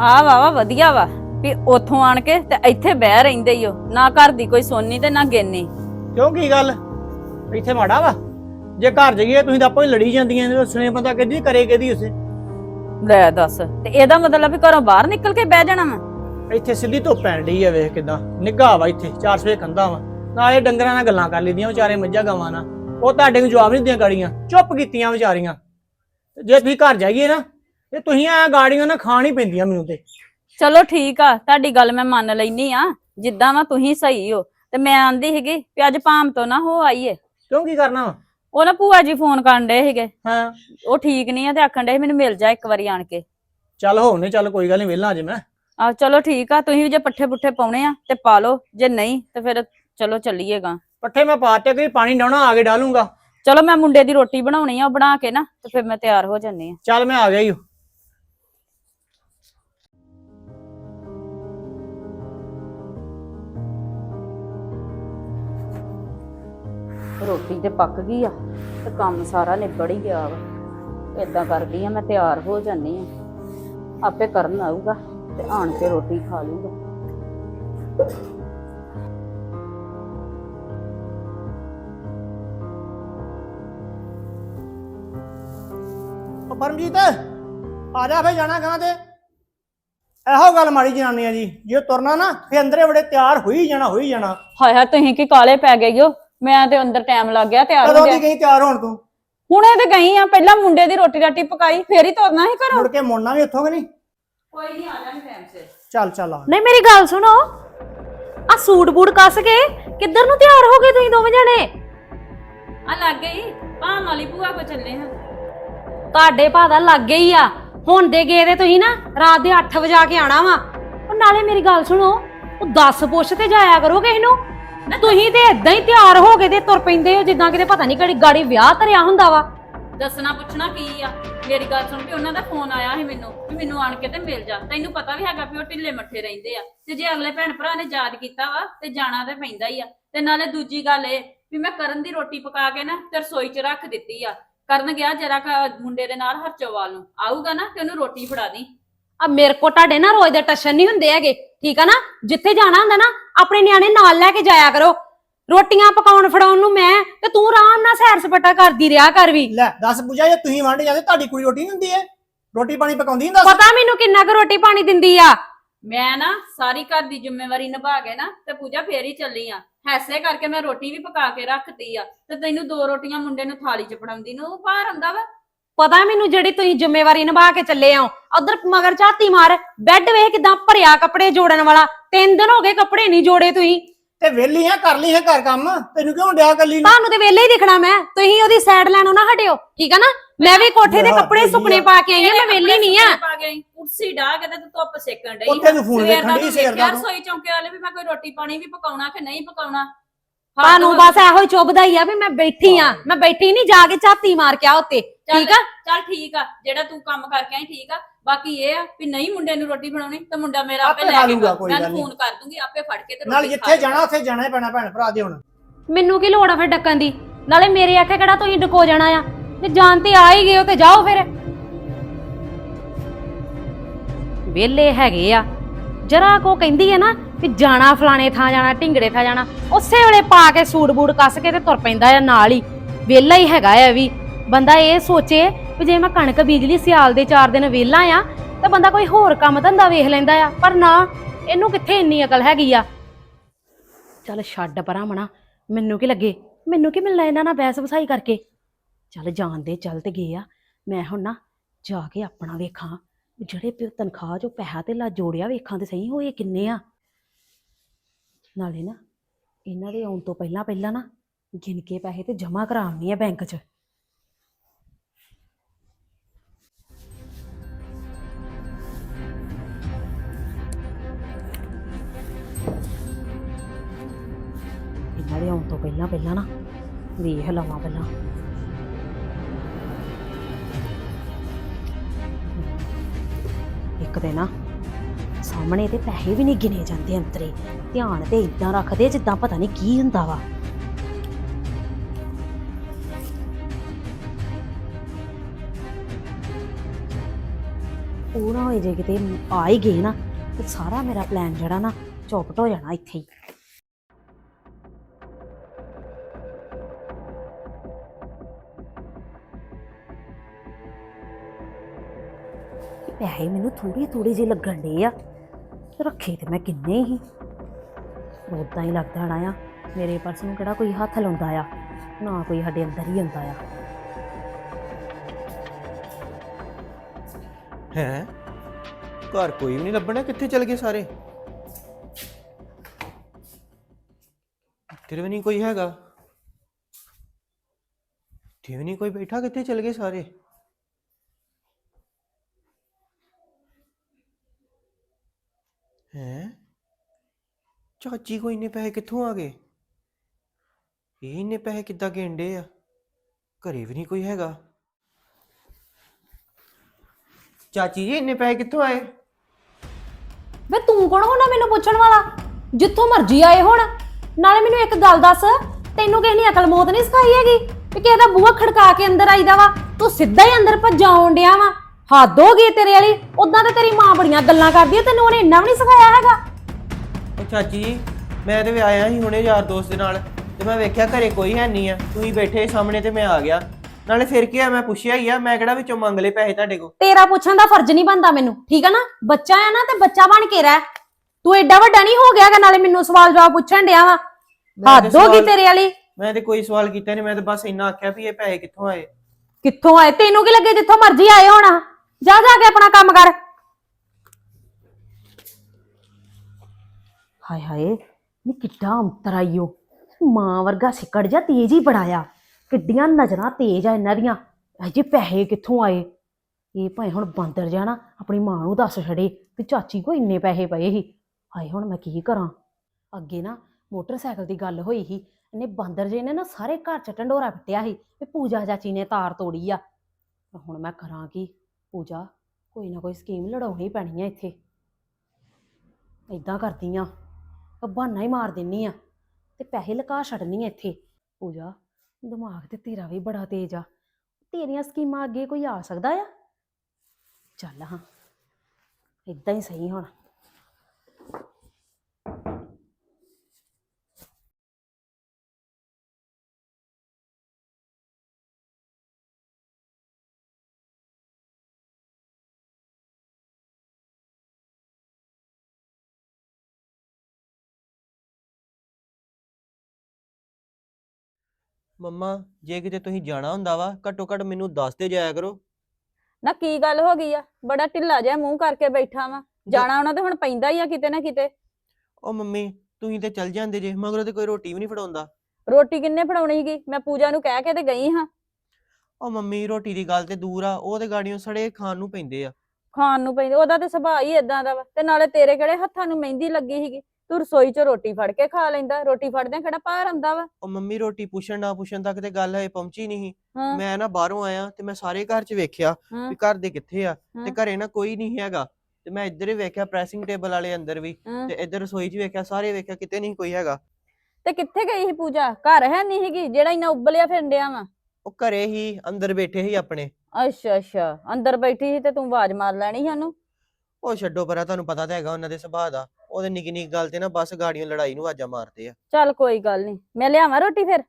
ਆ ਵਾ ਵਾ ਵਧੀਆ ਵਾ। ਵੀ ਉੱਥੋਂ ਆਣ ਕੇ ਤੇ ਇੱਥੇ ਬਹਿ ਰਹਿੰਦੇ ਈ ਓ। ਨਾ ਘਰ ਦੀ ਕੋਈ ਸੋਨੀ ਤੇ ਨਾ ਗੇਨੀ। ਕਿਉਂ ਕੀ ਗੱਲ? ਇੱਥੇ ਮਾੜਾ ਵਾ। ਜੇ ਘਰ ਜਾਈਏ ਤੁਸੀਂ ਤਾਂ ਆਪੋ ਹੀ ਲੜੀ ਜਾਂਦੀਆਂ ਨੇ ਸੁਣੇ ਬੰਦਾ ਕਿਹਦੀ ਕਰੇ ਕਿਹਦੀ ਉਸੇ। ਲੈ ਦੱਸ। ਤੇ ਇਹਦਾ ਮਤਲਬ ਵੀ ਘਰੋਂ ਬਾਹਰ ਨਿਕਲ ਕੇ ਬਹਿ ਜਾਣਾ ਵਾ? ਇੱਥੇ ਸਿੱਧੀ ਧੁੱਪ ਪੈਣ ਡਈ ਆ ਵੇਖ ਕਿਦਾਂ। ਨਿੱਘਾ ਵਾ ਇੱਥੇ ਚਾਰ ਸਵੇ ਕੰਧਾਂ ਵਾ। ਨਾਲੇ ਡੰਗਰਾਂ ਨਾਲ ਗੱਲਾਂ ਕਰ ਲਈਆਂ ਵਿਚਾਰੇ ਮੱਝਾਂ ਗਾਵਾਂ ਨਾਲ। ਉਹ ਤੁਹਾਡੇ ਨੂੰ ਜਵਾਬ ਨਹੀਂ ਦਿੰਦੀਆਂ ਗਾੜੀਆਂ। ਚੁੱਪ ਕੀਤੀਆਂ ਵਿਚਾਰੀਆਂ। ਜੇ ਤੁਸੀਂ ਘਰ ਜਾਈਏ ਨਾ ਤੇ ਤੁਸੀਂ ਆ ਗਾੜੀਆਂ ਨਾ ਖਾਣ ਪੈਂਦੀਆਂ ਮੈਨੂੰ ਤੇ। ਚਲੋ ਠੀਕ ਆ ਤੁਹਾਡੀ ਗੱਲ ਮੈਂ ਮੰਨ ਲੈਨੀ ਆ। ਜਿੱਦਾਂ ਵਾ ਤੁਸੀਂ ਸਹੀ ਹੋ। ਤੇ ਮੈਂ ਆਂਦੀ ਸੀਗੀ ਵੀ ਅੱਜ ਭਾਮ ਤੋਂ ਨਾ ਹੋ ਆਈਏ। ਕਿਉਂ ਕੀ ਕਰਨਾ ਵਾ? ਉਹ ਨਾ ਭੂਆ ਜੀ ਫੋਨ ਕਰਨ ਡੇ ਸੀਗੇ। ਹਾਂ। ਉਹ ਠੀਕ ਨਹੀਂ ਆ ਤੇ ਆਖਣ ਡੇ ਮੈਨੂੰ ਮਿਲ ਜਾ ਇੱਕ ਵਾਰੀ ਆਣ ਕੇ। ਚੱਲ ਹੋਣੇ ਚੱਲ ਕੋਈ ਗੱਲ ਨਹੀਂ ਵਿਹਲਾ ਅੱਜ ਮੈਂ। ਆ ਚਲੋ ਠੀਕ ਆ ਤੁਸੀਂ ਵੀ ਜੇ ਪੱਠੇ ਪੁੱਠੇ ਪਾਉਣੇ ਆ ਤੇ ਪਾ ਲਓ। ਜੇ ਨਹੀਂ ਤੇ ਫਿਰ ਚਲੋ ਚੱਲੀਏਗਾ। ਪੱਠੇ ਮੈਂ ਪਾਤੇ ਕਿ ਪਾਣੀ ਡਾਉਣਾ ਆ ਕੇ ਡਾਲੂੰਗਾ। ਚਲੋ ਮੈਂ ਮੁੰਡੇ ਦੀ ਰੋਟੀ ਬਣਾਉਣੀ ਆ ਉਹ ਬਣਾ ਕੇ ਨਾ ਤੇ ਫਿਰ ਮੈਂ ਤਿਆਰ ਹੋ ਜੰਨੀ ਆ। ਚੱਲ ਮੈਂ ਆ ਗਿਆ ਹੀ ਰੋਟੀ ਤੇ ਪੱਕ ਗਈ ਆ ਤੇ ਕੰਮ ਸਾਰਾ ਨਿਬੜ ਹੀ ਗਿਆ ਵਾ। ਏਦਾਂ ਕਰਦੀ ਆ ਮੈਂ ਤਿਆਰ ਹੋ ਜਾਨੀ ਆ। ਆਪੇ ਕਰਨ ਆਊਗਾ ਤੇ ਆਣ ਕੇ ਰੋਟੀ ਖਾ ਲੂਗਾ ਉਹ ਪਰਮਜੀਤ ਆ ਜਾ ਫੇ ਜਾਣਾ ਕਹਾਂ ਤੇ। ਇਹੋ ਗੱਲ ਮਾੜੀ ਜਨਾਨੀਆਂ ਜੀ ਜੇ ਤੁਰਨਾ ਨਾ ਫੇ ਅੰਦਰੇ ਬੜੇ ਤਿਆਰ ਹੋਈ ਜਾਣਾ ਹੋਈ ਜਾਣਾ। ਹਾਏ ਹਾਏ ਤੁਸੀਂ ਕੀ ਕਾਲੇ ਪੈ ਗਏ ਹੋ ਮੈਂ ਤੇ ਅੰਦਰ ਟਾਈਮ ਲੱਗ ਗਿਆ ਤਿਆਰ ਹੋ ਕਦੋਂ ਗਿਆ ਦੀ ਗਈ ਤਿਆਰ ਹੋਣ ਤੂੰ? ਹੁਣੇ ਤੇ ਗਈ ਆ ਪਹਿਲਾਂ ਮੁੰਡੇ ਦੀ ਰੋਟੀ ਰਾਟੀ ਪਕਾਈ ਫੇਰ ਹੀ ਤੁਰਨਾ ਸੀ ਘਰੋਂ। ਮੁੜ ਕੇ ਮੁੜਨਾ ਵੀ ਉੱਥੋਂ ਕਿ ਨਹੀਂ? ਕੋਈ ਨਹੀਂ ਆ ਜਾਣੀ ਟਾਈਮ ਸਿਰ। ਚੱਲ ਚੱਲ ਆ ਨਹੀਂ ਮੇਰੀ ਗੱਲ ਸੁਣੋ। ਆ ਸੂਟ ਬੂਟ ਕੱਸ ਕੇ ਕਿੱਧਰ ਨੂੰ ਤਿਆਰ ਹੋ ਗਏ ਤੁਸੀਂ ਦੋਵੇਂ ਜਣੇ? ਆ ਲੱਗ ਗਈ ਭਾਂ ਵਾਲੀ ਭੂਆ ਕੋ ਚੱਲੇ ਹਾਂ। ਤੁਹਾਡੇ ਭਾ ਦਾ ਲੱਗ ਗਈ ਆ। ਹੁਣ ਦੇ ਗਏ ਤੇ ਤੁਸੀਂ ਨਾ ਰਾਤ ਦੇ 8 ਵਜਾ ਕੇ ਆਣਾ ਵਾ। ਉਹ ਨਾਲੇ ਮੇਰੀ ਗੱਲ ਸੁਣੋ ਉਹ 10 ਪੁੱਛ ਤੇ ਜਾਇਆ ਕਰੋ ਕਿਸੇ ਨੂੰ। ਤੁਸੀਂ ਤੇ ਇਦਾਂ ਹੀ ਤਿਆਰ ਹੋ ਕੇ ਤੇ ਤੁਰ ਪੈਂਦੇ ਹੋ ਜਿੱਦਾਂ ਕਿਤੇ ਪਤਾ ਨਹੀਂ ਕਿਹੜੀ ਗਾੜੀ ਵਿਆਹ ਧਰਿਆ ਹੁੰਦਾ ਵਾ। ਦੱਸਣਾ ਪੁੱਛਣਾ ਕੀ ਆ? ਮੇਰੀ ਗੱਲ ਸੁਣ ਕੇ ਉਹਨਾਂ ਦਾ ਫੋਨ ਆਇਆ ਸੀ ਮੈਨੂੰ ਵੀ ਮੈਨੂੰ ਆਣ ਕੇ ਤੇ ਮਿਲ ਜਾ। ਤੈਨੂੰ ਪਤਾ ਵੀ ਹੈਗਾ ਵੀ ਉਹ ਢਿੱਲੇ ਮੱਠੇ ਰਹਿੰਦੇ ਆ। ਤੇ ਜੇ ਅਗਲੇ ਭੈਣ ਭਰਾ ਨੇ ਯਾਦ ਕੀਤਾ ਵਾ ਤੇ ਜਾਣਾ ਤੇ ਪੈਂਦਾ ਹੀ ਆ। ਤੇ ਨਾਲੇ ਦੂਜੀ ਗੱਲ ਇਹ ਵੀ ਮੈਂ ਕਰਨ ਦੀ ਰੋਟੀ ਪਕਾ ਕੇ ਨਾ ਤੇ ਰਸੋਈ 'ਚ ਰੱਖ ਦਿੱਤੀ ਆ। ਕਰਨ ਗਿਆ ਜਰਾ ਮੁੰਡੇ ਦੇ ਨਾਲ ਹਰਚੋਵਾਲ ਨੂੰ। ਆਊਗਾ ਨਾ ਤੇ ਉਹਨੂੰ ਰੋਟੀ ਫੜਾ ਦੀ। ਆ ਮੇਰੇ ਕੋ ਤੁਹਾਡੇ ਨਾ ਰੋਜ਼ ਦੇ ਟੱਸ਼ਨ ਨਹੀਂ ਹੁੰਦੇ ਹੈਗੇ। ਠੀਕ ਆ ਨਾ? ਜਿੱਥੇ ਜਾਣਾ ਹੁੰਦਾ ਨਾ ਆਪਣੇ ਨਿਆਣੇ ਨਾਲ ਲੈ ਕੇ ਜਾਇਆ ਕਰੋ। ਰੋਟੀਆਂ ਪਕਾਉਣ ਫੜਾਉਣ ਨੂੰ ਮੈਂ ਤੇ ਤੂੰ ਆਰਾਮ ਨਾਲ ਸੈਰ ਸਪਾਟਾ ਕਰਦੀ ਰਿਹਾ ਕਰ ਵੀ। ਲੈ ਦੱਸ ਪੁੱਜਾ ਜੇ ਤੁਸੀਂ ਵਾਂਡੇ ਜਾਂਦੇ ਤੁਹਾਡੀ ਕੁੜੀ ਰੋਟੀ ਨਹੀਂ ਹੁੰਦੀ ਏ ਰੋਟੀ ਪਾਣੀ ਪਕਾਉਂਦੀ ਨਹੀਂ ਦੱਸ। ਪਤਾ ਮੈਨੂੰ ਕਿੰਨਾ ਕੁ ਰੋਟੀ ਪਾਣੀ ਦਿੰਦੀ ਆ। ਮੈਂ ਨਾ ਸਾਰੀ ਘਰ ਦੀ ਜ਼ਿੰਮੇਵਾਰੀ ਨਿਭਾ ਕੇ ਨਾ ਤੇ ਪੂਜਾ ਫੇਰ ਹੀ ਚੱਲੀ ਆ। ਹੈਸੇ ਕਰਕੇ ਮੈਂ ਰੋਟੀ ਵੀ ਪਕਾ ਕੇ ਰੱਖਤੀ ਆ ਤੇ ਤੈਨੂੰ ਦੋ ਰੋਟੀਆਂ ਮੁੰਡੇ ਨੂੰ ਥਾਲੀ 'ਚ ਫੜਾਉਂਦੀ ਨੂੰ ਭਾਰ ਆਉਂਦਾ ਵਾ। ਪਤਾ ਮੈਨੂੰ ਜਿਹੜੀ ਤੁਸੀਂ ਜ਼ਿੰਮੇਵਾਰੀ ਨਿਭਾ ਕੇ ਚੱਲੇ ਆਓ ਉਧਰ ਮਗਰ ਝਾਤੀ ਮਾਰ ਬੈੱਡ ਵੇਖ ਕਿਦਾਂ ਭਰਿਆ ਕੱਪੜੇ ਜੋੜਨ ਵਾਲਾ। ਤਿੰਨ ਦਿਨ ਹੋ ਗਏ ਕੱਪੜੇ ਨਹੀਂ ਜੋੜੇ ਤੁਸੀਂ। ਤੇ ਵਿਹਲੀ ਆ ਕਰ ਲਈ ਹੈ ਘਰ ਕੰਮ। ਤੈਨੂੰ ਕਿਉਂ ਡਿਆ ਕੱਲੀ ਨੂੰ? ਤੁਹਾਨੂੰ ਤੇ ਵੇਲੇ ਹੀ ਦਿਖਣਾ ਮੈਂ। ਤੁਸੀਂ ਉਹਦੀ ਸਾਈਡ ਲੈਣੋਂ ਨਾ ਹਟਿਓ ਠੀਕ ਆ ਨਾ? ਮੈਂ ਵੀ ਕੋਠੇ ਦੇ ਕੱਪੜੇ। ਸੁੱਕਣੇ ਪਾ ਕੇ ਆਈ ਆ ਮੈਂ ਵੇਲੀ ਨਹੀਂ ਆ। ਪਾ ਗਈ ਕੁਰਸੀ ਢਾ ਕੇ ਤੇ ਤੂੰ ਧੁੱਪ ਸੇਕਣ ਡਈ। ਉੱਥੇ ਨੂੰ ਫੋਨ ਸਵੇਰ ਵੇਖਣ ਦਾ ਡਈ ਤੂੰ ਸਵੇਰ ਦਾ ਵੇਖਿਆ ਤੂੰ। ਰਸੋਈ ਚੌਂਕੇ ਵਾਲੇ ਵੀ ਮੈਂ ਕੋਈ ਰੋਟੀ ਪਾਣੀ ਵੀ ਪਕਾਉਣਾ ਕਿ ਨਹੀਂ ਪਕਾਉਣਾ? ਤੁਹਾਨੂੰ ਬਸ ਇਹੋ ਹੀ ਚੁੱਭਦਾ ਹੀ ਆ ਵੀ ਮੈਂ ਬੈਠੀ ਆ। ਮੈਂ ਬੈਠੀ ਨਹੀਂ ਜਾ ਕੇ ਝਾਤੀ ਮਾਰ ਕੇ ਆ ਉੱਤੇ। ਚੱਲ- ਠੀਕ ਆ? ਚੱਲ ਠੀਕ ਆ। ਜਿਹੜਾ ਤੂੰ ਕੰਮ ਕਰਕੇ ਆਈ ਠੀਕ ਆ। ਬਾਕੀ ਇਹ ਆ ਵੀ ਨਹੀਂ ਮੁੰਡੇ ਨੂੰ ਰੋਟੀ ਬਣਾਉਣੀ ਤੇ ਮੁੰਡਾ ਮੇਰਾ ਆਪੇ ਆਪੇ ਲੈ ਖਾ ਕੇ ਕੋਈ ਮੈਂ ਗੱਲ ਫੋਨ ਕਰ ਦੂੰਗੀ ਆਪੇ ਫੜ ਕੇ ਤੇ ਨਾਲ ਰੋਟੀ ਖਾ ਜਿੱਥੇ। ਜਾਣਾ ਉੱਥੇ ਜਾਣਾ ਹੀ ਪੈਣਾ ਭੈਣ ਭਰਾ ਦੇ ਹੁਣ। ਮੈਨੂੰ ਕੀ ਲੋੜ ਆ ਫਿਰ ਡੱਕਣ ਦੀ? ਨਾਲੇ ਮੇਰੇ ਆਖੇ ਕਿਹੜਾ ਤੁਸੀਂ ਡਕੋ ਜਾਣਾ ਆ? ਤੇ ਜਾਣ ਤੇ ਆ ਹੀ ਗਏ ਹੋ ਤੇ ਜਾਓ ਫਿਰ। ਵਿਹਲੇ ਹੈਗੇ ਆ। ਜਰਾ ਕੋ ਕਹਿੰਦੀ ਹੈ ਨਾ ਕਿ ਜਾਣਾ ਫਲਾਣੇ ਥਾਂ ਜਾਣਾ, ਢਿੰਗੜੇ ਥਾਂ ਜਾਣਾ, ਉਸੇ ਵੇਲੇ ਪਾ ਕੇ ਸੂਟ ਬੂਟ ਕੱਸ ਕੇ ਤੇ ਤੁਰ ਪੈਂਦਾ ਆ ਨਾਲ ਹੀ। ਵਿਹਲਾ ਹੀ ਹੈਗਾ ਆ ਵੀ। ਬੰਦਾ ਇਹ ਸੋਚੇ ਵੀ ਜੇ ਮੈਂ ਕਣਕ ਬੀਜ ਲਈ ਸਿਆਲ ਦੇ 4 ਦਿਨ ਵਿਹਲਾ ਆ, ਤਾਂ ਬੰਦਾ ਕੋਈ ਹੋਰ ਕੰਮ ਧੰਦਾ ਵੇਖ ਲੈਂਦਾ ਆ। ਪਰ ਨਾ, ਇਹਨੂੰ ਕਿੱਥੇ ਇੰਨੀ ਅਕਲ ਹੈਗੀ ਆ? ਚੱਲ ਛੱਡ ਪਰਾਂ ਮਣਾ ਮੈਨੂੰ ਕੀ ਲੱਗੇ? ਮੈਨੂੰ ਕੀ ਮਿਲਣਾ ਇਹਨਾਂ ਨਾਲ ਬਹਿਸ ਵਸਾਈ ਕਰਕੇ? ਚੱਲ ਜਾਣ ਦੇ, ਚੱਲ ਤੇ ਗਏ ਆ। ਮੈਂ ਹੁਣ ਨਾ ਜਾ ਕੇ ਆਪਣਾ ਵੇਖਾਂ। ਜਿਹੜੇ ਪਿਓ ਤਨਖਾਹ ਚੋਂ ਪੈਸਾ ਤੇ ਲਾ ਜੋੜਿਆ ਵੇਖਾਂ ਤੇ ਸਹੀ ਹੋਏ ਕਿੰਨੇ ਆ। ਨਾਲੇ ਨਾ, ਇਹਨਾਂ ਦੇ ਆਉਣ ਤੋਂ ਪਹਿਲਾਂ ਪਹਿਲਾਂ ਨਾ ਗਿਣ ਕੇ ਪੈਸੇ ਤੇ ਜਮ੍ਹਾਂ ਕਰਾਉਣੀ ਆ ਬੈਂਕ 'ਚ। ਇਹਨਾਂ ਦੇ ਆਉਣ ਤੋਂ ਪਹਿਲਾਂ ਪਹਿਲਾਂ ਨਾ ਵੇਖ ਲਵਾਂ ਪਹਿਲਾਂ। ਇੱਕ ਤੇ ਨਾ। ਸਾਹਮਣੇ ਤੇ ਪੈਸੇ ਵੀ ਨਹੀਂ ਗਿਣੇ ਜਾਂਦੇ ਅੰਤਰੇ। ਧਿਆਨ ਤੇ ਇਦਾਂ ਰੱਖਦੇ ਜਿੱਦਾਂ ਪਤਾ ਨਹੀਂ ਕੀ ਹੁੰਦਾ ਵਾ। ਉਹ ਨਾ ਹੋਏ ਜੇ ਕਿਤੇ ਆ ਹੀ ਗਏ ਨਾ, ਤੇ ਸਾਰਾ ਮੇਰਾ ਪਲਾਨ ਜਿਹੜਾ ਨਾ ਚੌਪਟ ਹੋ ਜਾਣਾ ਇੱਥੇ ਹੀ। ਪੈਸੇ ਮੈਨੂੰ ਥੋੜੀ ਥੋੜੀ ਜਿਹੀ ਲੱਗਣ ਡੇ ਆ। ਰੱਖੇ ਤੇ ਮੈਂ ਕਿੰਨੇ ਹੀ। ਉਦਾਂ ਹੀ ਲੱਗਦਾ ਹਣਾ ਆ। ਮੇਰੇ ਪਰਸ ਨੂੰ ਕਿਹੜਾ ਕੋਈ ਹੱਥ ਲਾਉਂਦਾ ਆ? ਨਾ ਕੋਈ ਸਾਡੇ ਅੰਦਰ ਹੀ ਹੁੰਦਾ ਆ। ਹੈ? ਘਰ ਕੋਈ ਵੀ ਨਹੀਂ ਲੱਭਣਾ? ਕਿੱਥੇ ਚਲ ਗਏ ਸਾਰੇ? ਇੱਥੇ ਵੀ ਨਹੀਂ ਕੋਈ ਹੈਗਾ। ਇੱਥੇ ਵੀ ਨਹੀਂ ਕੋਈ ਬੈਠਾ? ਕਿੱਥੇ ਚਲ ਗਏ ਸਾਰੇ ਹੈ ਚਾਚੀ ਕੋਈ ਇੰਨੇ ਪੈਸੇ ਕਿੱਥੋਂ ਆ ਗਏ? ਇਹ ਇੰਨੇ ਪੈਸੇ ਕਿੱਦਾਂ ਗੇਂਡੇ ਆ? ਘਰੇ ਵੀ ਨਹੀਂ ਕੋਈ ਹੈਗਾ। ਚਾਚੀ ਜੀ, ਇੰਨੇ ਪੈਸੇ ਕਿੱਥੋਂ ਆਏ? ਵੇ ਤੂੰ ਕੌਣ ਹੋਣਾ ਮੈਨੂੰ ਪੁੱਛਣ ਵਾਲਾ? ਜਿੱਥੋਂ ਮਰਜ਼ੀ ਆਏ ਹੁਣ। ਨਾਲੇ ਮੈਨੂੰ ਇੱਕ ਗੱਲ ਦੱਸ, ਤੈਨੂੰ ਕਿਸੇ ਨੇ ਅਕਲ ਮੌਤ ਨਹੀਂ ਸਿਖਾਈ ਹੈਗੀ? ਵੀ ਕਿਸੇ ਦਾ ਬੂਹਾ ਖੜਕਾ ਕੇ ਅੰਦਰ ਆਈਦਾ ਵਾ, ਤੂੰ ਸਿੱਧਾ ਹੀ ਅੰਦਰ ਭੱਜਾ ਆਉਣ ਡਿਆ ਵਾ। ਹੱਦ ਹੋ ਗਈ ਤੇਰੇ ਵਾਲੀ। ਉਦਾਂ ਤੇ ਤੇਰੀ ਮਾਂ ਬੜੀਆਂ ਗੱਲਾਂ ਕਰਦੀ ਆ, ਤੈਨੂੰ ਉਹਨੇ ਇੰਨਾ ਵੀ ਨਹੀਂ ਸਿਖਾਇਆ ਹੈਗਾ। ਉਹ ਚਾਚੀ ਜੀ ਮੈਂ ਤੇ ਵੀ ਆਇਆ ਸੀ ਹੁਣੇ ਯਾਰ ਦੋਸਤ ਦੇ ਨਾਲ ਤੇ ਮੈਂ ਵੇਖਿਆ ਘਰੇ ਕੋਈ ਹੈ ਨਹੀਂ ਆ। ਤੁਸੀਂ ਬੈਠੇ ਸਾਹਮਣੇ ਤੇ ਮੈਂ ਆ ਗਿਆ। ਨਾਲੇ ਫਿਰ ਕੀ ਆ ਮੈਂ ਪੁੱਛਿਆ ਹੀ ਆ ਮੈਂ ਕਿਹੜਾ ਵਿੱਚੋਂ ਮੰਗ ਲਏ ਪੈਸੇ ਤੁਹਾਡੇ ਕੋਲ? ਤੇਰਾ ਪੁੱਛਣ ਦਾ ਫਰਜ਼ ਨਹੀਂ ਬਣਦਾ ਮੈਨੂੰ ਠੀਕ ਆ ਨਾ? ਬੱਚਾ ਆ ਨਾ ਤੇ ਬੱਚਾ ਬਣ ਕੇ ਰਹਿ। ਤੂੰ ਐਡਾ ਵੱਡਾ ਨਹੀਂ ਹੋ ਗਿਆਗਾ ਨਾਲੇ ਮੈਨੂੰ ਸਵਾਲ ਜਵਾਬ ਪੁੱਛਣ ਡਿਆ ਵਾ। ਮੈਂ ਤੇ ਹੱਦ ਹੋ ਗਈ ਸਵਾਲ- ਤੇਰੇ ਵਾਲੀ। ਮੈਂ ਤੇ ਕੋਈ ਸਵਾਲ ਕੀਤਾ ਨਹੀਂ ਮੈਂ ਤੇ ਬਸ ਇੰਨਾ ਆਖਿਆ ਵੀ ਇਹ ਪੈਸੇ ਕਿੱਥੋਂ ਆਏ? ਕਿੱਥੋਂ ਆਏ? ਤੈਨੂੰ ਕੀ ਲੱਗੇ ਜਿੱਥੋਂ ਮਰਜ਼ੀ ਆਏ ਹੋਣਾ? ਜਾ ਜਾ ਕੇ ਆਪਣਾ ਕੰਮ ਕਰ। ਹਾਏ ਹਾਏ, ਨੀ ਕਿੱਡਾ ਅੰਤਰਾਈਓ ਮਾਂ ਵਰਗਾ ਸਿੱਕੜ ਜਾ ਤੇਜ਼ ਹੀ ਬੜਾਇਆ ਕਿੱਡੀਆਂ ਨਜ਼ਰਾਂ ਤੇਜ਼ ਆ ਇਹਨਾਂ ਦੀਆਂ। ਅਜੇ ਪੈਸੇ ਕਿੱਥੋਂ ਆਏ? ਇਹ ਭਾਵੇਂ ਹੁਣ ਬਾਂਦਰ ਜਾਣਾ ਆਪਣੀ ਮਾਂ ਨੂੰ ਦੱਸ ਛੜੇ ਵੀ ਚਾਚੀ ਕੋ ਇੰਨੇ ਪੈਸੇ ਪਏ ਸੀ। ਹਾਏ, ਹੁਣ ਮੈਂ ਕੀ ਕਰਾਂ? ਅੱਗੇ ਨਾ ਮੋਟਰਸਾਈਕਲ ਦੀ ਗੱਲ ਹੋਈ ਸੀ। ਇਹਨੇ ਬਾਂਦਰ ਜੇ ਨੇ ਨਾ ਸਾਰੇ ਘਰ ਚ ਢੰਡੋਰਾ ਪਿੱਟਿਆ ਸੀ ਵੀ ਪੂਜਾ ਚਾਚੀ ਨੇ ਤਾਰ ਤੋੜੀ ਆ। ਹੁਣ ਮੈਂ ਕਰਾਂ ਕੀ? ਪੂਜਾ, ਕੋਈ ਨਾ ਕੋਈ ਸਕੀਮ ਲੜਾਉਣੀ ਪੈਣੀ ਆ ਇੱਥੇ। ਇਦਾਂ ਕਰਦੀ ਆ। ਬਹਾਨਾ ਹੀ ਮਾਰ ਦਿੰਨੀ ਆ। ਤੇ ਪੈਸੇ ਲਗਾ ਛੱਡਨੀ ਆ ਇੱਥੇ। ਪੂਜਾ, ਦਿਮਾਗ ਤੇ ਤੇਰਾ ਵੀ ਬੜਾ ਤੇਜ਼ ਆ। ਤੇਰੀਆਂ ਸਕੀਮਾਂ ਅੱਗੇ ਕੋਈ ਆ ਸਕਦਾ ਆ? ਚੱਲ ਹਾਂ ਇਦਾਂ ਹੀ ਸਹੀ ਹੁਣ। ਮੰਮਾ ਜੇ ਕਿਤੇ ਤੁਸੀਂ ਜਾਣਾ ਹੁੰਦਾ ਵਾ ਘੱਟੋ ਘੱਟ ਮੈਨੂੰ ਦੱਸ ਜਾਇਆ ਕਰੋ। ਨਾ ਕੀ ਗੱਲ ਹੋ ਗਈ ਆ? ਬੜਾ ਢਿੱਲਾ ਜਿਹਾ ਮੂੰਹ ਕਰਕੇ ਬੈਠਾ ਵਾ। ਜਾਣਾ ਉਹਨਾਂ ਤੇ ਹੁਣ ਪੈਂਦਾ ਹੀ ਆ ਕਿਤੇ ਨਾ ਕਿਤੇ। ਉਹ ਮੰਮੀ ਤੁਸੀਂ ਤੇ ਚੱਲ ਜਾਂਦੇ ਜੇ ਮਗਰੋਂ ਤੇ ਕੋਈ ਰੋਟੀ ਵੀ ਨਹੀਂ ਫੜਾਉਂਦਾ। ਰੋਟੀ ਕਿੰਨੇ ਫੜਾਉਣੀ ਸੀਗੀ ਮੈਂ ਪੂਜਾ ਨੂੰ ਕਹਿ ਕੇ ਤੇ ਗਈ ਹਾਂ। ਉਹ ਮੰਮੀ ਰੋਟੀ ਦੀ ਗੱਲ ਤੇ ਦੂਰ ਆ ਉਹ ਤੇ ਗਾੜੀਆਂ ਸੜੇ ਖਾਣ ਨੂੰ ਪੈਂਦੇ ਆ। ਖਾਣ ਨੂੰ ਪੈਂਦਾ ਉਹਦਾ ਤੇ ਸੁਭਾਅ ਹੀ ਇਦਾਂ ਦਾ ਵਾ। ਤੇ ਨਾਲੇ ਤੇਰੇ ਕਿਹੜੇ ਹੱਥਾਂ ਨੂੰ ਮਹਿੰਦੀ ਲੱਗੀ ਸੀਗੀ? ਤੂੰ ਰਸੋਈ 'ਚ ਰੋਟੀ ਫੜ ਕੇ ਖਾ ਲੈਂਦਾ ਰੋਟੀ ਫੜਦਿਆਂ ਕਿਹੜਾ ਭਾਰ ਆਉਂਦਾ ਵਾ? ਉਹ ਮੰਮੀ ਰੋਟੀ ਪੁੱਛਣ ਨਾ ਪੁੱਛਣ ਤੱਕ ਤੇ ਗੱਲ ਹਜੇ ਪਹੁੰਚੀ ਨਹੀਂ ਹਾਂ। ਮੈਂ ਨਾ ਬਾਹਰੋਂ ਆਇਆ ਤੇ ਮੈਂ ਸਾਰੇ ਘਰ 'ਚ ਵੇਖਿਆ ਹਾਂ। ਵੀ ਘਰ ਦੇ ਕਿੱਥੇ ਆ ਤੇ ਹਾਂ। ਘਰੇ ਨਾ ਕੋਈ ਨਹੀਂ ਹੈਗਾ। ਤੇ ਮੈਂ ਇੱਧਰ ਹੀ ਵੇਖਿਆ ਪ੍ਰੈਸਿੰਗ ਟੇਬਲ ਵਾਲੇ ਅੰਦਰ ਵੀ ਹਾਂ। ਤੇ ਇੱਧਰ ਰਸੋਈ 'ਚ ਵੇਖਿਆ ਸਾਰੇ ਵੇਖਿਆ ਕਿਤੇ ਨਹੀਂ ਕੋਈ ਹੈਗਾ। ਤੇ ਕਿੱਥੇ ਗਈ ਸੀ ਪੂਜਾ? ਘਰ ਹੈ ਨਹੀਂ ਸੀਗੀ ਜਿਹੜਾ ਇੰਨਾ ਉਬਲਿਆ ਫਿਰਦਿਆ ਵਾ? ਉਹ ਘਰੇ ਹੀ ਅੰਦਰ ਬੈਠੇ ਸੀ ਆਪਣੇ। ਅੱਛਾ ਅੱਛਾ। ਅੰਦਰ ਬੈਠੀ ਸੀ ਤੇ ਤੂੰ ਆਵਾਜ਼ ਮਾਰ ਲੈਣੀ ਸੀ ਉਹਨੂੰ? ਉਹ ਛੱਡੋ ਪਰਾਂ ਤੁਹਾਨੂੰ ਪਤਾ ਤਾਂ ਹੈਗਾ ਉਹਨਾਂ ਦੇ ਸੁਭਾਅ ਦਾ। ਉਹਦੇ ਨਿੱਕੀ ਨਿੱਕੀ ਗੱਲ ਤੇ ਨਾ ਬਸ ਗਾੜੀਆਂ ਲੜਾਈ ਨੂੰ ਆਵਾਜ਼ਾਂ ਮਾਰਦੇ ਆ। ਚੱਲ ਕੋਈ ਗੱਲ ਨਹੀਂ ਮੈਂ ਲਿਆਵਾਂ ਰੋਟੀ ਫਿਰ?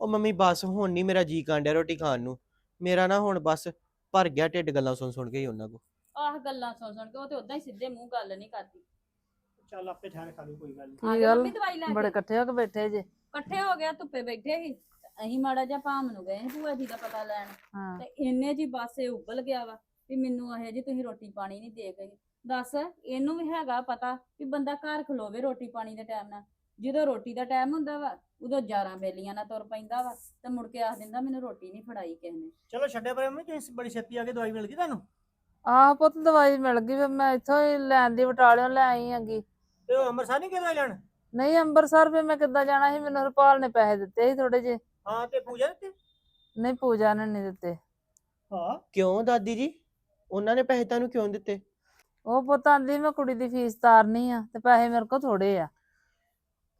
ਉਹ ਮੰਮੀ ਬਸ ਹੁਣ ਨਹੀਂ ਮੇਰਾ ਜੀ ਕਾਂਡਿਆ ਰੋਟੀ ਖਾਣ ਨੂੰ। ਮੇਰਾ ਨਾ ਹੁਣ ਬਸ ਭਰ ਗਿਆ ਢਿੱਡ ਗੱਲਾਂ ਸੁਣ ਸੁਣ ਕੇ ਹੀ ਉਹਨਾਂ ਕੋ ਆਹ ਗੱਲਾਂ ਸੁਣ ਸੁਣ ਕੇ ਉਹ ਤੇ ਉਦਾਂ ਹੀ ਸਿੱਧੇ ਮੂੰਹ ਗੱਲ ਨਹੀਂ ਕਰਦੀ। ਚੱਲ ਆਪੇ ਠਹਿਰ ਖਾ ਲਈ ਕੋਈ ਗੱਲ ਨਹੀਂ ਆ ਕੀ ਜਾ ਗੱਲ? ਮੰਮੀ ਦਵਾਈ ਲੈ ਬੜੇ ਕੇ। ਇਕੱਠੇ ਹੋ ਕੇ ਬੈਠੇ ਜੇ। ਇਕੱਠੇ ਹੋ ਗਿਆ ਧੁੱਪੇ ਬੈਠੇ ਸੀ। ਤੇ ਅਸੀਂ ਮਾੜਾ ਜਿਹਾ ਭਾਮ ਨੂੰ ਗਏ ਸੀ ਭੂਆ ਜੀ ਦਾ ਪਤਾ ਲੈਣ। ਹਾਂ। ਤੇ ਇੰਨੇ ਜੀ ਬਾਸੇ ਉਬਲ ਗਿਆ ਵਾ ਵੀ ਮੈਨੂੰ ਇਹ ਜੀ ਤੁਸੀਂ ਰੋਟੀ ਪਾਣੀ ਨਹੀਂ ਦੇ ਗਏ ਦੱਸ ਇਹਨੂੰ ਵੀ ਹੈਗਾ ਪਤਾ ਵੀ ਬੰਦਾ ਘਰ ਖਲੋਵੇ ਰੋਟੀ ਪਾਣੀ ਦੇ ਟਾਈਮ ਨਾਲ। ਜਦੋਂ ਰੋਟੀ ਦਾ ਟਾਈਮ ਹੁੰਦਾ ਵਾ ਉਦੋਂ 11 ਬੇਲੀਆਂ ਨਾਲ ਤੁਰ ਪੈਂਦਾ ਵਾ ਤੇ ਮੁੜ ਕੇ ਆਖ ਦਿੰਦਾ ਮੈਨੂੰ ਰੋਟੀ ਨਹੀਂ ਫੜਾਈ ਕਿਸੇ ਨੇ। ਚਲੋ ਛੱਡਿਆ ਪਰ ਮੰਮੀ ਤੁਸੀਂ ਬੜੀ ਛੇਤੀ ਆ ਕੇ ਦਵਾਈ ਮਿਲ ਗਈ ਤੁਹਾਨੂੰ? ਆਹ ਪੁੱਤ ਦਵਾਈ ਮਿਲ ਗਈ ਫਿਰ ਮੈਂ ਇੱਥੋਂ ਹੀ ਲੈਣ ਦੀ ਬਟਾਲਿਓਂ ਲੈ ਆਈ ਆਂਗੀ ਤੇ ਉਹ ਅੰਮ੍ਰਿਤਸਰ ਨਹੀਂ ਕਿਹਦਾ ਲੈਣ? ਨਹੀਂ ਅੰਬਰਸਰ ਫਿਰ ਮੈਂ ਕਿੱਦਾਂ ਜਾਣਾ ਸੀ? ਮੈਨੂੰ ਹਰਪਾਲ ਨੇ ਪੈਸੇ ਦਿੱਤੇ ਸੀ ਥੋੜੇ ਜੇ ਹਾਂ ਤੇ ਪੂਜਾ ਦਿੱਤੇ? ਨਹੀਂ ਪੂਜਾ ਨੇ ਨਹੀਂ ਦਿੱਤੇ। ਹਾਂ। ਕਿਉਂ ਦਾਦੀ ਜੀ? ਉਹਨਾਂ ਨੇ ਪੈਸੇ ਤੁਹਾਨੂੰ ਕਿਉਂ ਦਿੱਤੇ? ਉਹ ਪੁੱਤ ਆਂਦੀ ਮੈਂ ਕੁੜੀ ਦੀ ਫੀਸ ਤਾਰਨੀ ਆ ਤੇ ਪੈਸੇ ਮੇਰੇ ਕੋਲ ਥੋੜੇ ਆ।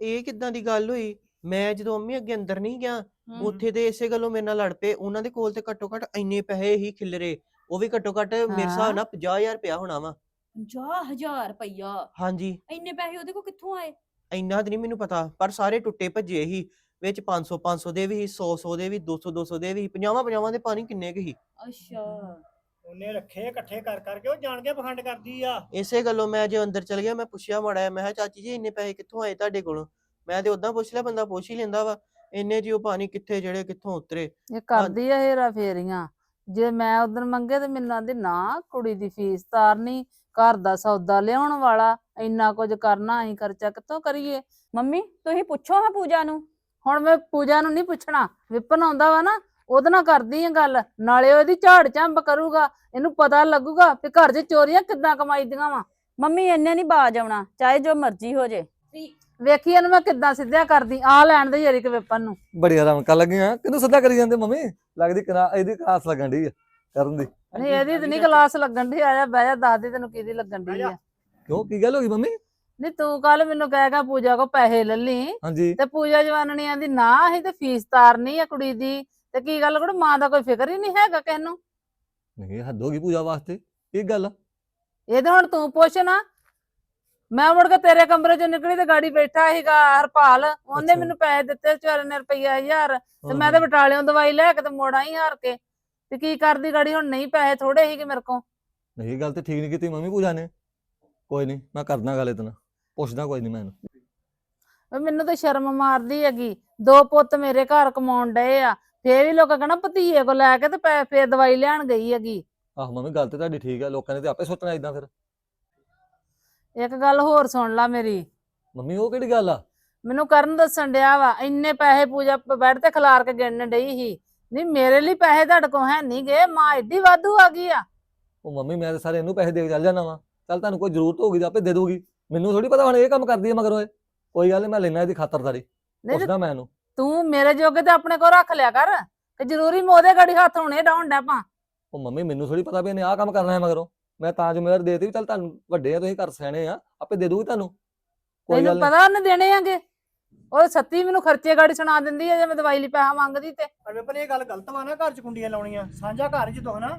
ਇਹ ਕਿੱਦਾਂ ਦੀ ਗੱਲ ਹੋਈ? ਮੈਂ ਜਦੋਂ ਅੰਮੀ ਅੱਗੇ ਅੰਦਰ ਨਹੀਂ ਗਿਆ ਹਮ। ਉੱਥੇ ਤੇ ਇਸੇ ਗੱਲੋਂ ਮੇਰੇ ਨਾਲ ਲੜ ਪਏ। ਉਹਨਾਂ ਦੇ ਕੋਲ ਤੇ ਘੱਟੋ ਘੱਟ ਇੰਨੇ ਪੈਸੇ ਹੀ ਖਿਲਰੇ। ਉਹ ਵੀ ਘੱਟੋ ਘੱਟ ਮੇਰੇ। ਹਿਸਾਬ ਨਾਲ 50000 ਰੁਪਇਆ ਹੋਣਾ ਵਾ। 50000 ਰੁਪਈਆ? ਹਾਂਜੀ। ਇੰਨੇ ਪੈਸੇ ਉਹਦੇ ਕੋਲ ਕਿੱਥੋਂ ਆਏ? ਇੰਨਾ ਤਾਂ ਨਹੀਂ ਮੈਨੂੰ ਪਤਾ ਪਰ ਸਾਰੇ ਟੁੱਟੇ ਭੱਜੇ ਹੀ। ਵਿੱਚ 500 500 ਦੇ ਵੀ 100 100 ਦੇ ਵੀ 200 200 ਦੇ ਵੀ 50 50 ਦੇ ਪਾਣੀ ਕਿੰਨੇ ਕੁ ਸੀ। ਅੱਛਾ। ਉਹਨੇ ਰੱਖੇ ਇਕੱਠੇ ਕਰ ਕਰਕੇ ਉਹ ਜਾਣ ਕੇ ਪਖੰਡ ਕਰਦੀ ਆ। ਇਸੇ ਗੱਲੋਂ ਮੈਂ ਜੇ ਅੰਦਰ ਚਲ ਗਿਆ ਮੈਂ ਪੁੱਛਿਆ ਮਾੜਾ ਜਿਹਾ, ਮੈਂ ਕਿਹਾ ਚਾਚੀ ਜੀ ਇੰਨੇ ਪੈਸੇ ਕਿੱਥੋਂ ਆਏ ਤੁਹਾਡੇ ਕੋਲੋਂ? ਮੈਂ ਤੇ ਉਦਾਂ ਪੁੱਛ ਲਿਆ ਬੰਦਾ ਪੁੱਛ ਹੀ ਲੈਂਦਾ ਵਾ। ਇੰਨੇ ਜੀ ਉਹ ਪਾਣੀ ਕਿੱਥੇ ਜਿਹੜੇ ਕਿੱਥੋਂ ਉਤਰੇ। ਇਹ ਕਰਦੀ ਆ ਹੇਰਾ ਫੇਰੀਆਂ ਜੇ ਮੈਂ ਉਦੋਂ ਮੰਗੇ ਤੇ ਮੈਨੂੰ ਆਂਦੀ ਨਾ ਕੁੜੀ ਦੀ ਫੀਸ ਤਾਰਨੀ ਘਰ ਦਾ ਸੌਦਾ ਲਿਆਉਣ ਵਾਲਾ ਇੰਨਾ ਕੁਝ ਕਰਨਾ ਅਸੀਂ ਖਰਚਾ ਕਿੱਥੋਂ ਕਰੀਏ? ਮੰਮੀ ਤੁਸੀਂ ਪੁੱਛੋ ਹਾਂ ਪੂਜਾ ਨੂੰ। ਹੁਣ ਮੈਂ ਪੂਜਾ ਨੂੰ ਨਹੀਂ ਪੁੱਛਣਾ। ਵਿਪਨ ਆਉਂਦਾ ਵਾ ਨਾ ਉਹਦੇ ਨਾਲ ਕਰਦੀ ਆ ਗੱਲ ਨਾਲੇ ਉਹਦੀ ਝਾੜ ਝੰਬ ਕਰੂਗਾ ਇਹਨੂੰ ਪਤਾ ਲੱਗੂਗਾ ਕਿ ਘਰ 'ਚ ਚੋਰੀਆਂ ਕਿੱਦਾਂ ਕਮਾਈਦੀਆਂ ਵਾ। ਮੰਮੀ ਇੰਨੇ ਨਹੀਂ ਬਾਜ ਆਉਣਾ ਚਾਹੇ ਜੋ ਮਰਜ਼ੀ ਹੋ ਜੇ। ਵੇਖੀ ਇਹਨੂੰ ਮੈਂ ਕਿੱਦਾਂ ਸਿੱਧਿਆ ਕਰਦੀ ਆ ਲੈਣ ਦੇ ਯਾਰੀ ਕਿ ਵਿਪਨ ਨੂੰ। ਬੜੀਆਂ ਰੌਣਕਾਂ ਲੱਗੀਆਂ ਕਿਹਨੂੰ ਸਿੱਧਾ ਕਰੀ ਜਾਂਦੇ ਮੰਮੀ? ਲੱਗਦੀ ਕਰਾ ਇਹਦੀ ਕਲਾਸ ਲੱਗਣ ਦੀ ਆ ਕਰਨ ਦੀ। ਨਹੀਂ ਇਹਦੀ ਤੇ ਨਹੀਂ ਕਲਾਸ ਲੱਗਣ ਦੀ ਆਇਆ ਬਹਿ ਜਾ ਦੱਸ ਦੇ ਤੈਨੂੰ ਕਿਹਦੀ ਲੱਗਣ ਦੀ ਆ। ਕਿਉਂ ਕੀ ਗੱਲ ਹੋ ਗਈ ਮੰਮੀ? ਨਹੀਂ ਤੂੰ ਕੱਲ ਮੈਨੂੰ ਕਹੇਗਾ ਪੂਜਾ ਕੋ ਪੈਸੇ ਲੈ ਲਈ ਹਾਂਜੀ। ਤੇ ਪੂਜਾ ਜਵਾਨਣੀ ਆਂਦੀ ਨਾ ਅਸੀਂ ਤੇ ਫੀਸ ਤਾਰਨੀ ਆ ਕੁੜੀ ਦੀ। ਤੇ ਕੀ ਗੱਲ ਕੁੜ ਮਾਂ ਦਾ ਕੋਈ ਫਿਕਰ ਹੀ ਨਹੀਂ ਹੈਗਾ ਕਿਸ ਨੂੰ? ਨਹੀਂ ਹੱਦ ਹੋ ਗਈ ਪੂਜਾ ਵਾਸਤੇ। ਕੀ ਗੱਲ ਆ? ਇਹ ਤਾਂ ਹੁਣ ਤੂੰ ਪੁੱਛ ਨਾ। ਮੈਂ ਮੁੜ ਕੇ ਤੇਰੇ ਕਮਰੇ ਚੋਂ ਨਿਕਲੀ ਤੇ ਗਾੜੀ ਬੈਠਾ ਸੀਗਾ ਹਰਪਾਲ। ਉਹਨੇ ਅੱਛਾ। ਮੈਨੂੰ ਪੈਸੇ ਦਿੱਤੇ ਵਿਚਾਰੇ ਨੇ ਰੁਪਈਆ ਹਜ਼ਾਰ। ਤੇ ਮੈਂ ਹਾਂ, ਤੇ ਬਟਾਲਿਓਂ ਦਵਾਈ ਲੈ ਕੇ ਤੇ ਮੋੜ ਆਈ ਹਾਰ ਕੇ। ਤੇ ਕੀ ਕਰਦੀ ਗਾੜੀ ਹੁਣ ਨਹੀਂ ਪੈਸੇ ਥੋੜੇ ਸੀਗੇ ਮੇਰੇ ਕੋਲ। ਨਹੀਂ ਇਹ ਗੱਲ ਤੇ ਠੀਕ ਨਹੀਂ ਕੀਤੀ ਮੰਮੀ ਪੂਜਾ ਨੇ। ਕੋਈ ਨਹੀਂ ਮੈਂ ਕਰਦਾ ਗੱਲ ਇਤਨਾ ਪੁੱਛਦਾ ਕੋਈ ਨਹੀਂ ਮੈਂ ਇਹਨੂੰ। ਵੀ ਮੈਨੂੰ ਤਾਂ ਸ਼ਰਮ ਮਾਰਦੀ ਹੈਗੀ। ਦੋ ਪੁੱਤ ਮੇਰੇ ਘਰ ਕਮਾਉਣ ਡਏ ਆ। ਫੇਰ ਵੀ ਲੋਕਾਂ ਕਹਣਾ ਭਤੀਏ ਕੋ ਲੈ ਕੇ ਤੇ ਪੈ ਫੇਰ ਦਵਾਈ ਲੈਣ ਗਈ ਹੈਗੀ। ਆਹ ਮੰਮੀ ਗੱਲ ਤੇ ਤੁਹਾਡੀ ਠੀਕ ਆ ਲੋਕਾਂ ਨੇ ਤੇ ਆਪੇ ਸੋਚਣਾ ਇਦਾਂ ਫਿਰ। ਇੱਕ ਗੱਲ ਹੋਰ ਸੁਣ ਲਾ ਮੇਰੀ। ਮੰਮੀ ਉਹ ਕਿਹੜੀ ਗੱਲ ਆ? ਮੈਨੂੰ ਕਰਨ ਦੱਸਣ ਡਿਆ ਵਾ ਇੰਨੇ ਪੈਸੇ ਪੂਜਾ ਪ- ਬੈੱਡ ਤੇ ਖਿਲਾਰ ਕੇ ਗਿਣਨ ਡਈ ਸੀ। ਨਹੀਂ ਮੇਰੇ ਲਈ ਪੈਸੇ ਤੁਹਾਡੇ ਕੋਲ ਹੈ ਨਹੀਂ ਗਏ ਮਾਂ ਏਡੀ ਵਾਧੂ ਆ ਗਈ ਆ। ਉਹ ਮੰਮੀ ਮੈਂ ਤੇ ਸਾਰੇ ਇਹਨੂੰ ਪੈਸੇ ਦੇ ਕੇ ਚੱਲ ਜਾਣਾ ਵਾ। ਚੱਲ ਤੁਹਾਨੂੰ ਕੋਈ ਜ਼ਰੂਰਤ ਹੋਗੀ ਤਾਂ ਆਪੇ ਦੇ ਦੂਗੀ ਮੈਨੂੰ ਥੋੜੀ ਪਤਾ ਹੁਣ ਇਹ ਕੰਮ ਕਰਦੀ ਹੈ ਮਗਰ ਓਏ ਕੋਈ ਗੱਲ ਨੀ ਮੈਂ ਲੈਣਾ ਇਹਦੀ ਖਾਤਰਦਾਰੀ। ਨਹੀਂ ਤੇ ਪੁੱਛਦਾ ਮੈਂ ਇਹਨੂੰ। ਤੂੰ ਮੇਰੇ ਜੋਗੇ ਤੇ ਆਪਣੇ ਕੋਲ ਰੱਖ ਲਿਆ ਕਰ ਤੇ ਜ਼ਰੂਰੀ ਮੋਦੇ ਗਾੜੀ ਹੱਥ ਹੁਣੇ ਡਾਉਣ ਡੈ ਪਾ ਉਹ ਮੰਮੀ ਮੈਨੂੰ ਥੋੜੀ ਪਤਾ ਵੀ ਇਹਨੇ ਆਹ ਕੰਮ ਕਰਨਾ ਹੈ ਮਗਰੋਂ। ਮੈਂ ਤਾਂ ਜ਼ਿੰਮੇਵਾਰ ਦੇਤੀ ਵੀ ਚੱਲ ਤੁਹਾਨੂੰ ਵੱਡੇ ਆ ਤੁਸੀਂ ਘਰ ਸਿਆਣੇ ਆ ਆਪੇ ਦੇ ਦੂਗੀ ਤੁਹਾਨੂੰ। ਕੋਈ ਤੈਨੂੰ ਗੱਲ ਪਤਾ ਉਹਨੇ ਦੇਣੇ ਆਂਗੇ ਉਹ ਸੱਤੀ ਮੈਨੂੰ ਖਰਚੇ ਗਾੜੀ ਸੁਣਾ ਦਿੰਦੀ ਹੈ ਜੇ ਮੈਂ ਦਵਾਈ ਲਈ ਪੈਸਾ ਮੰਗਦੀ ਤੇ। ਪਰ ਵਿਪਨ ਇਹ ਗੱਲ ਗਲਤ ਵਾ ਨਾ ਘਰ ਚ ਕੁੰਡੀਆਂ ਲਾਉਣੀਆਂ। ਸਾਂਝਾ ਘਰ ਜਦੋਂ ਨਾ।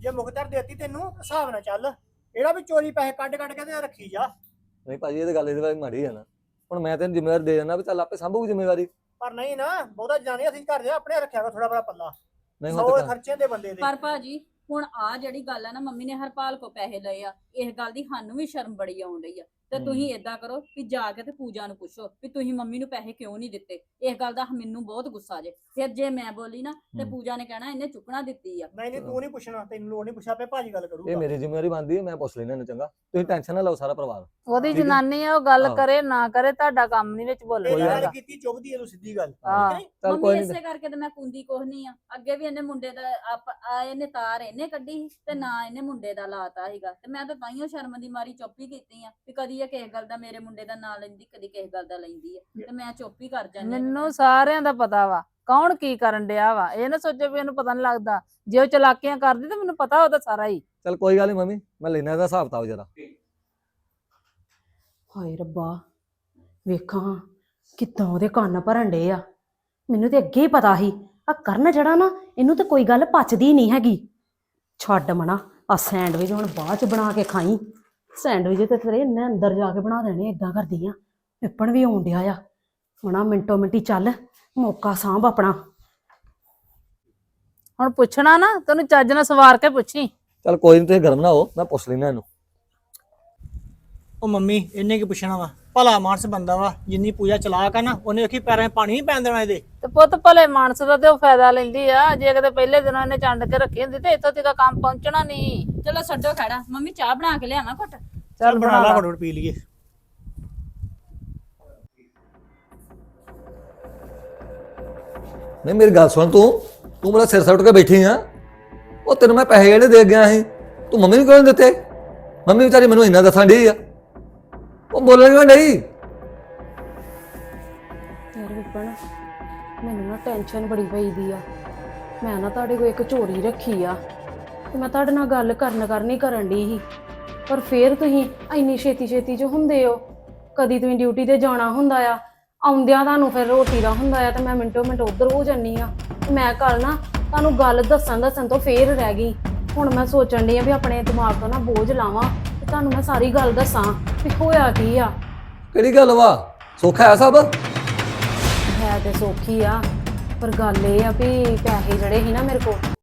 ਜੇ ਮੁਖਤਰ ਦੇਤੀ ਤੈਨੂੰ ਹਿਸਾਬ ਨਾਲ ਚੱਲ। ਇਹੜਾ ਵੀ ਚੋਰੀ ਪੈਸੇ ਕੱਢ ਕੱਢ ਕੇ ਤੇ ਰੱਖੀ ਜਾ। ਨਹੀਂ ਭਾਜੀ ਇਹ ਤਾਂ ਗੱਲ ਇਹਦੇ ਬਾਰੇ ਮਾੜੀ ਹੈ ਨਾ। ਹੁਣ ਮੈਂ ਤੈਨੂੰ ਜ਼ਿੰਮੇਵਾਰ ਦੇ ਦਿੰਦਾ ਵੀ ਚੱਲ ਆਪੇ ਸੰਭੂਗੀ ਜ਼ਿੰਮੇਵਾਰੀ। ਪਰ ਨਹੀਂ ਨਾ ਬਹੁਤਾ ਜਾਣੀ ਅਸੀਂ ਘਰ ਦੇ ਆਪਣੇ ਰੱਖਿਆ ਵਾ ਥੋੜਾ ਬੜਾ ਪੱਲਾ। ਨਹੀਂ ਸੌ ਹੁਣ ਤਾਂ ਖਰਚੇ ਦੇ ਬੰਦੇ ਦੇ। ਪਰ ਭਾਜੀ ਹੁਣ ਆ ਜਿਹੜੀ ਗੱਲ ਆ ਨਾ ਮੰਮੀ ਨੇ ਹਰਪਾਲ ਕੋ ਪੈਸੇ ਲਏ ਆ ਇਸ ਗੱਲ ਦੀ ਸਾਨੂੰ ਵੀ ਸ਼ਰਮ ਬੜੀ ਆਉਣ ਡਈ ਆ। ਤੇ। ਤੁਸੀਂ ਏਦਾਂ ਕਰੋ ਵੀ ਜਾ ਕੇ ਤੇ ਪੂਜਾ ਨੂੰ ਪੁੱਛੋ ਵੀ ਤੁਸੀਂ ਮੰਮੀ ਨੂੰ ਪੈਸੇ ਕਿਉਂ ਨਹੀਂ ਦਿੱਤੇ ਇਸ ਗੱਲ ਦਾ ਮੈਨੂੰ ਬਹੁਤ ਗੁੱਸਾ ਜੇ ਫਿਰ ਜੇ ਮੈਂ ਬੋਲੀ ਨਾ ਤੇ। ਪੂਜਾ ਨੇ ਕਹਿਣਾ ਇਹਨੇ ਚੁੱਕਣਾ ਦਿੱਤੀ ਆ ਨਹੀਂ ਨਹੀਂ ਤੂੰ ਨਹੀਂ ਪੁੱਛਣਾ ਤੈਨੂੰ ਲੋੜ ਨਹੀਂ ਪੁੱਛਾ ਪਏ ਭਾਜੀ ਗੱਲ ਇਹ ਕਰੂਗਾ ਮੇਰੀ ਜ਼ਿੰਮੇਵਾਰੀ ਬਣਦੀ ਹੈ ਮੈਂ ਪੁੱਛ ਲੈਣਾ ਇਹਨੂੰ ਚੰਗਾ ਤੁਸੀਂ ਟੈਨਸ਼ਨ ਨਾ ਲਓ ਸਾਰਾ ਪਰਿਵਾਰ ਉਹਦੀ ਠੀਕ ਹੈ। ਜਨਾਨੀ ਆ ਉਹ ਗੱਲ ਆਹੋ। ਕਰੇ ਨਾ ਕਰੇ ਤੁਹਾਡਾ ਕੰਮ ਨਹੀਂ ਵਿੱਚ ਬੋਲਣ ਕੋਈ ਇਹ ਗੱਲ ਕੀਤੀ ਚੁੱਭਦੀ ਹੈ ਤੂੰ ਸਿੱਧੀ ਗੱਲ ਹਾਂ। ਠੀਕ ਹੈ ਨੀ? ਚੱਲ ਮੰਮੀ ਕੋਈ ਨਹੀਂ ਇਸੇ ਕਰਕੇ ਤੇ ਮੈਂ ਕੁੰਦੀ ਕੁਛ ਨਹੀਂ ਆ ਅੱਗੇ ਵੀ ਇਹਨੇ ਮੁੰਡੇ ਦਾ ਆਪ- ਆ ਇਹਨੇ ਤਾਰ ਇਹਨੇ ਕੱਢੀ ਸੀ ਤੇ ਨਾ ਇਹਨੇ ਮੁੰਡੇ ਦਾ ਲਾਤਾ ਸੀਗਾ ਤੇ ਮੈਂ ਤਾਂ ਤਾਈਓ ਸ਼ਰਮ ਦੀ ਮਾਰੀ ਚੁੱਪ ਹੀ ਕੀਤੀ ਆ ਵੀ ਕਦੀ ਇਹ ਕਿਸੇ ਗੱਲ ਦਾ ਮੇਰੇ ਮੁੰਡੇ ਦਾ ਨਾਂ ਲੈਂਦੀ ਕਦੀ ਕਿਸੇ ਗੱਲ ਦਾ ਲੈਂਦੀ ਆ। ਤੇ ਮੈਂ ਚੁੱਪ ਹੀ ਕਰ ਜਾਂਦੀ ਆ। ਮੈਨੂੰ ਸਾਰਿਆਂ ਦਾ ਪਤਾ ਵਾ ਕੌਣ ਕੀ ਕਰਨ ਡਿਆ ਵਾ? ਇਹ ਨਾ ਸੋਚੋ ਵੀ ਇਹਨੂੰ ਪਤਾ ਨਹੀਂ ਲੱਗਦਾ। ਜੇ ਉਹ ਚਲਾਕੀਆਂ ਕਰਦੀ ਤਾਂ ਮੈਨੂੰ ਪਤਾ ਉਹਦਾ ਸਾਰਾ ਹੀ। ਚੱਲ ਕੋਈ ਗੱਲ ਨਹੀਂ ਮੰਮੀ ਮੈਂ ਲੈਣਾ ਇਹਦਾ ਹਿਸਾਬ ਤਾਬ ਜਰਾ। ਹਾਏ ਰੱਬਾ ਵੇਖਾਂ ਕਿੱਦਾਂ ਉਹਦੇ ਕੰਨ ਭਰਨ ਡੇ ਆ। ਮੈਨੂੰ ਤੇ ਅੱਗੇ ਹੀ ਪਤਾ ਸੀ। ਆ ਕਰਨ ਜਿਹੜਾ ਨਾ ਇਹਨੂੰ ਤੇ ਕੋਈ ਗੱਲ ਪਚਦੀ ਨਹੀਂ ਹੈਗੀ। ਛੱਡ ਮਣਾ ਆ ਸੈਂਡਵਿਚ ਹੁਣ ਬਾਅਦ ਚ ਬਣਾ ਕੇ ਖਾਈ। ਸੈਂਡਵਿਚ ਤੇ ਤੇਰੇ ਇਹਨੇ ਅੰਦਰ ਜਾ ਕੇ ਬਣਾ ਦੇਣੇ ਇਦਾਂ ਕਰਦੀ ਆ। ਪਿੱਪਣ ਵੀ ਆਉਣ ਡਿਆ ਆ। ਮਣਾ ਮਿੰਟੋ ਮਿੰਟੀ ਚੱਲ ਮੌਕਾ ਸਾਂਭ ਆਪਣਾ। ਹੁਣ ਪੁੱਛਣਾ ਨਾ ਤੈਨੂੰ ਚੱਜ ਨਾਲ ਸਵਾਰ ਕੇ ਪੁੱਛੀ। ਚੱਲ ਕੋਈ ਨਹੀਂ ਤੁਸੀਂ ਗਰਮ ਨਾ ਹੋ ਮੈਂ ਪੁੱਛ ਲੈਣਾ ਇਹਨੂੰ। ਉਹ ਮੰਮੀ ਇਹਨੇ ਕੀ ਪੁੱਛਣਾ ਵਾ? ਭਲਾ ਮਾਨਸ ਬੰਦਾ ਵਾ ਜਿੰਨੀ ਪੂਜਾ ਚਲਾਕ ਆ ਨਾ ਉਹਨੇ ਵੇਖੀ ਪੈਰਾਂ 'ਚ ਪਾਣੀ ਨਹੀਂ ਪੈਣ ਦੇਣਾ ਇਹਦੇ। ਤੇ ਪੁੱਤ ਭਲੇ ਮਾਨਸ ਦਾ ਤੇ ਉਹ ਫਾਇਦਾ ਲੈਂਦੀ ਆ। ਜੇ ਕਿਤੇ ਪਹਿਲੇ ਦਿਨੋਂ ਇਹਨੇ ਚੰਡ ਕੇ ਰੱਖੀ ਹੁੰਦੀ ਤੇ ਇੱਥੋਂ ਤੱਕ ਕੰਮ ਪਹੁੰਚਣਾ ਨਹੀਂ ਚਲੋ ਛੱਡੋ ਖੜਾ। ਮੰਮੀ ਚਾਹ ਬਣਾ ਕੇ ਲਿਆਵਾਂ ਘੁੱਟ। ਚੱਲ ਬਣਾ ਲਾ ਘੜੋੜ ਪੀ ਲਈਏ। ਨਹੀਂ ਮੇਰੀ ਗੱਲ ਸੁਣ ਤੂੰ। ਤੂੰ ਮੇਰਾ ਸਿਰ ਸੁੱਟ ਕੇ ਬੈਠੀ ਆ। ਉਹ ਤੈਨੂੰ ਮੈਂ ਪੈਸੇ ਜਿਹੜੇ ਦੇ ਗਿਆ ਸੀ? ਤੂੰ ਮੰਮੀ ਨੂੰ ਕਿਉਂ ਨੀ ਦਿੱਤੇ? ਮੰਮੀ ਵਿਚਾਰੀ ਮੈਨੂੰ ਇੰਨਾ ਦੱਸਣ ਡਈ ਆ। ਉਹ ਬੋਲਣ ਕਿਉਂ ਡਈ? ਯਾਰ ਵਿਪਨ ਮੈਨੂੰ ਨਾ ਟੈਨਸ਼ਨ ਬੜੀ ਪਈ ਦੀ ਆ। ਮੈਂ ਨਾ ਤੁਹਾਡੇ ਕੋਲ ਇੱਕ ਚੋਰੀ ਰੱਖੀ ਆ। ਤੇ ਮੈਂ ਤੁਹਾਡੇ ਨਾਲ ਗੱਲ ਕਰਨ ਕਰਨੀ ਕਰਨ ਦੀ ਸੀ। ਪਰ ਫੇਰ ਤੁਸੀਂ ਇੰਨੀ ਛੇਤੀ ਛੇਤੀ ਚ ਹੁੰਦੇ ਹੋ ਕਦੀ ਤੁਸੀਂ ਡਿਊਟੀ ਤੇ ਜਾਣਾ ਹੁੰਦਾ ਆ ਆਉਂਦਿਆਂ ਤੁਹਾਨੂੰ ਫਿਰ ਰੋਟੀ ਦਾ ਹੁੰਦਾ ਆ ਤੇ ਮੈਂ ਮਿੰਟੋ ਮਿੰਟ ਉਧਰ ਹੋ ਜੰਨੀ ਆ। ਮੈਂ ਕੱਲ ਨਾ ਤੁਹਾਨੂੰ ਗੱਲ ਦੱਸਣ ਦੱਸਣ ਤੋਂ ਫੇਰ ਰਹਿ ਗਈ। ਹੁਣ ਮੈਂ ਸੋਚਣ ਡਈ ਆ ਵੀ ਆਪਣੇ ਦਿਮਾਗ ਤੋਂ ਨਾ ਬੋਝ ਲਾਵਾਂ ਤੇ ਤੁਹਾਨੂੰ ਮੈਂ ਸਾਰੀ ਗੱਲ ਦੱਸਾਂ ਵੀ ਹੋਇਆ ਕੀ ਆ। ਕਿਹੜੀ ਗੱਲ ਵਾ? ਸੁੱਖ ਹੈ ਸਭ? ਹੈ ਤੇ ਸੌਖੀ ਆ ਪਰ ਗੱਲ ਇਹ ਆ ਵੀ ਪੈਸੇ ਜਿਹੜੇ ਸੀ ਨਾ ਮੇਰੇ ਕੋਲ